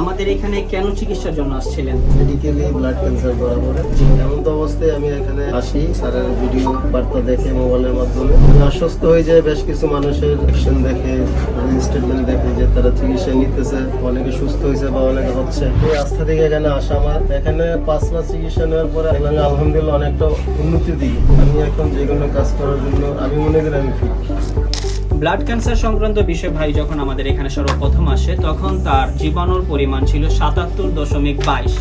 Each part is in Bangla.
আমাদের এখানে কেন চিকিৎসার জন্য আসছিলেন? মেডিকেলি ব্লাড ক্যান্সার বরাবর এমন তো অবস্থায় আমি এখানে আসি স্যারের ভিডিও বার্তা দেখে মোবাইলের মাধ্যমে। আশ্বস্ত হয়ে যায় বেশ কিছু মানুষের অ্যাকশন দেখে স্টেটমেন্ট দেখে যে তারা চিকিৎসা নিতেছে অনেকে সুস্থ হয়েছে বা অনেকে হচ্ছে। এই আস্থা থেকে এখানে আসা আমার। এখানে পাঁচ মাস চিকিৎসা নেওয়ার পরে যে আলহামদুলিল্লাহ অনেকটা উন্নতি দিই। আমি এখন যে কোনো কাজ করার জন্য আমি মনে করি আমি ফিট ব্লাড ক্যান্সার সংক্রান্ত বিষয় ভাই যখন আমাদের এখানে সর্বপ্রথম আসে, তখন তার জীবাণুর পরিমাণ ছিল সাতাত্তর দশমিক বাইশ।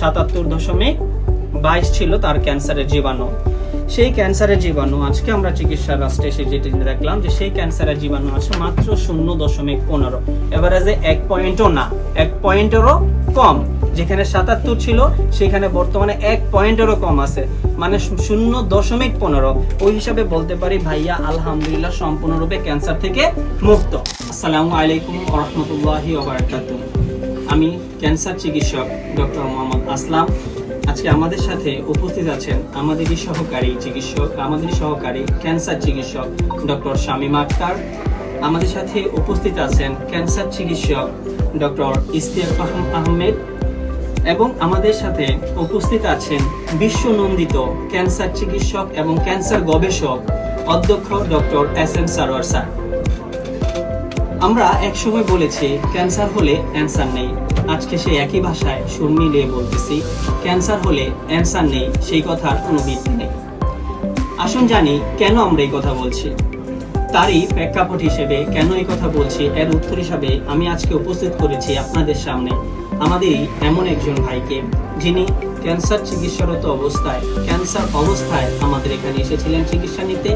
সাতাত্তর দশমিক বাইশ ছিল তার ক্যান্সারের জীবাণু। সেই ক্যান্সারের জীবাণু। আজকে আমরা চিকিৎসার রাষ্ট্রে এসে যেটি দেখলাম যে সেই ক্যান্সারের জীবাণু আছে মাত্র শূন্য দশমিক পনেরো। এভারেজে এক পয়েন্টও না, এক পয়েন্টেরও কম। যেখানে সাতাত্তর ছিল, সেখানে বর্তমানে এক পয়েন্টেরও কম আছে। মানে শূন্য দশমিক পনেরো। ওই হিসাবে বলতে পারি ভাইয়া, আলহামদুলিল্লাহ সম্পূর্ণরূপে ক্যান্সার থেকে মুক্ত। আসসালামু আলাইকুম রহমতুল্লাহি আমি ক্যান্সার চিকিৎসক ডক্টর মোহাম্মদ আসলাম। আজকে আমাদের সাথে উপস্থিত আছেন আমাদেরই সহকারী চিকিৎসক, আমাদেরই সহকারী ক্যান্সার চিকিৎসক ডক্টর শামীম আক্তার। আমাদের সাথে উপস্থিত আছেন ক্যান্সার চিকিৎসক ডক্টর ইস্তিয়াক আহম- আহমেদ এবং আমাদের সাথে উপস্থিত আছেন বিশ্বনন্দিত ক্যান্সার চিকিৎসক এবং ক্যান্সার গবেষক অধ্যক্ষ doctor S M Sarwar sir. আমরা একসময় বলেছি, ক্যান্সার হলে অ্যান্সার নেই। আজকে সেই একই ভাষায় সুর মিলিয়ে বলতেছি ক্যান্সার হলে অ্যান্সার নেই, সেই কথার কোনো ভিত্তি নেই। আসুন জানি কেন আমরা এই কথা বলছি। তারই প্রেক্ষাপট হিসেবে কেন এই কথা বলছি, এর উত্তর হিসাবে আমি আজকে উপস্থিত করেছি আপনাদের সামনে। আমাদেরই এমন একজন ভাইকে, যিনি ক্যান্সার চিকিৎসারত অবস্থায়, ক্যান্সার অবস্থায় আমাদের এখানে এসেছিলেন চিকিৎসা নিতে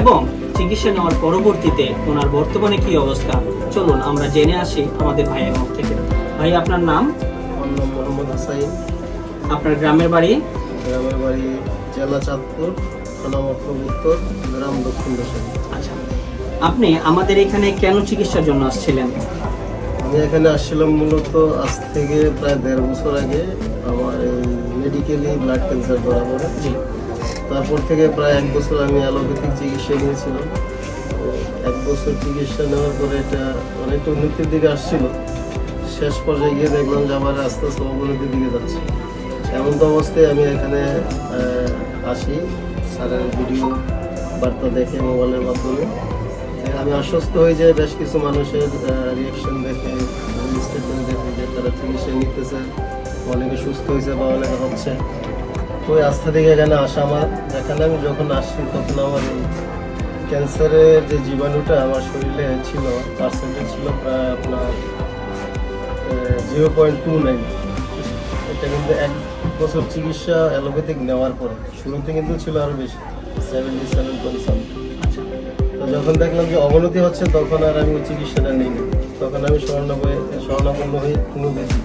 এবং চিকিৎসা নেওয়ার পরবর্তীতে ওনার বর্তমানে কি অবস্থা? চলুন আমরা জেনে আসি আমাদের ভাইয়ের মুখ থেকে। ভাই আপনার নাম? মোহাম্মদ হাসাইন আপনার গ্রামের বাড়ি? গ্রামের বাড়ি জেলা চাঁদপুর থানা উত্তর গ্রাম দক্ষিণ দশমী। আচ্ছা আপনি আমাদের এখানে কেন চিকিৎসার জন্য আসছিলেন? আমি এখানে আসছিলাম মূলত আজ থেকে প্রায় দেড় বছর আগে আমার এই মেডিকেলি ব্লাড ক্যান্সার পরে জি। তারপর থেকে প্রায় এক বছর আমি অ্যালোপ্যাথিক চিকিৎসা নিয়েছিলাম। এক বছর চিকিৎসা নেওয়ার পরে এটা অনেকটা উন্নতির দিকে আসছিল। শেষ পর্যায়ে গিয়ে দেখলাম যে আমার আস্তে আস্তে অবনতির দিকে যাচ্ছে। এমন তো অবস্থায় আমি এখানে আসি। স্যারের ভিডিও বার্তা দেখে মোবাইলের মাধ্যমে। আমি আশ্বস্ত হয়ে যাই বেশ কিছু মানুষের রিয়াকশন দেখে স্টেটমেন্ট দেখে যে তারা চিকিৎসা নিতেছে, অনেকে সুস্থ হয়েছে বা অনেকে হচ্ছে। তো ওই আস্থা থেকে এখানে আসা আমার। এখানে আমি যখন আসছি, তখন আমার ক্যান্সারের যে জীবাণুটা আমার শরীরে ছিল পার্সেন্টেজ ছিল প্রায় আপনার জিরো পয়েন্ট টু নাইন। এটা কিন্তু এক বছর চিকিৎসা অ্যালোপ্যাথিক নেওয়ার পরে। শুরুতে কিন্তু ছিল আরও বেশি সেভেন্টি সেভেন পয়েন্ট সামথিং তো যখন দেখলাম যে অবনতি হচ্ছে, তখন আর আমি ওই চিকিৎসাটা নিই তখন আমি স্বর্ণাপন্ন স্বর্ণাপন্ন হয়ে কোনো বেশি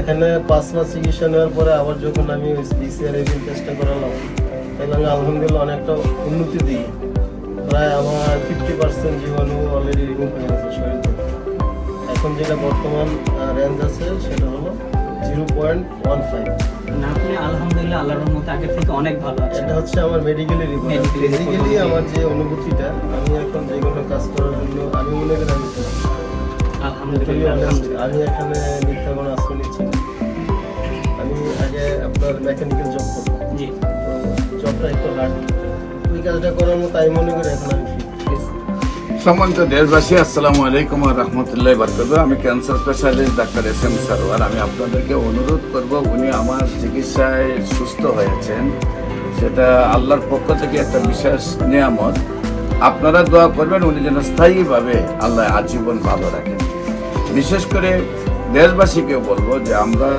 এখানে পাঁচ মাস চিকিৎসা নেওয়ার পরে আবার যখন আমি বিসিআর এভিন টেস্টটা করালাম, দেখলাম আলহামদুলিল্লাহ অনেকটা উন্নতি দিই। প্রায় আমার ফিফটি পার্সেন্ট জীবাণু অলরেডি রিমুভ হয়ে গেছে। এখন যেটা বর্তমান রেঞ্জ আছে সেটা হলো জিরো পয়েন্ট ওয়ান ফাইভ আপনি আলহামদুলিল্লাহ আল্লাহর রহমতে আগের থেকে অনেক ভালো আছেন। এটা হচ্ছে আমার মেডিকেলি রিপোর্ট ফিজিক্যালি আমার যে অনুভূতিটা আমি এখন যে কোনো কাজ করার জন্য আমি মনে করি আমি এখানে মিথ্যা কোনো আশ্রয় নিচ্ছি আমি আগে আপনার মেকানিক্যাল জব করতাম। জি। তো জবটা একটু হার্ড ওই কাজটা করার মতো আমি মনে করি এখন আমি সম্মানিত দেশবাসী, আসসালামু আলাইকুম রহমতুল্লাহ বরকত আমি cancer specialist doctor S M Sarwar. আমি আপনাদেরকে অনুরোধ করব, উনি আমার চিকিৎসায় সুস্থ হয়েছেন। সেটা আল্লাহর পক্ষ থেকে একটা বিশেষ নিয়ামত। আপনারা দোয়া করবেন, উনি যেন স্থায়ীভাবে আল্লাহ আজীবন ভালো রাখেন। বিশেষ করে দেশবাসীকে বলব যে আমরা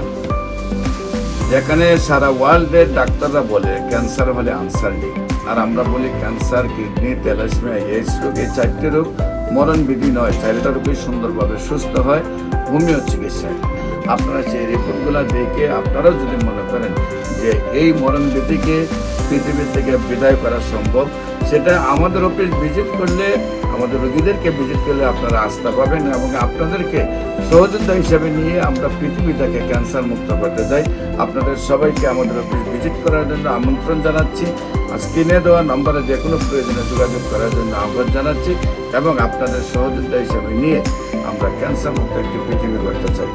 যেখানে সারা ওয়ার্ল্ডের ডাক্তাররা বলে, ক্যান্সার হলে আনসার নেই। আর আমরা বলি ক্যান্সার, কিডনি তেলাসমিয়া এইডস রোগ এই চারটি রোগ। মরণ বিধি নয়। চারিটা রোগই সুন্দরভাবে সুস্থ হয় হোমিও চিকিৎসায় আপনারা সেই রিপোর্টগুলো দেখে আপনারাও যদি মনে করেন যে এই মরণ বিধিকে পৃথিবী থেকে বিদায় করা সম্ভব, সেটা আমাদের অফিস ভিজিট করলে, আমাদের রোগীদেরকে ভিজিট করলে আপনারা আস্থা পাবেন এবং আপনাদেরকে সহযোদ্ধা হিসেবে নিয়ে আমরা পৃথিবীটাকে ক্যান্সার মুক্ত করতে চাই। আপনাদের সবাইকে আমাদের অফিস ভিজিট করার জন্য আমন্ত্রণ জানাচ্ছি। স্ক্রিনে দেওয়া নম্বরে যে কোনো প্রয়োজনে যোগাযোগ করার জন্য আহ্বান জানাচ্ছি এবং আপনাদের সহযোগিতা হিসেবে নিয়ে আমরা ক্যান্সার মুক্ত একটি পৃথিবী করতে চাই।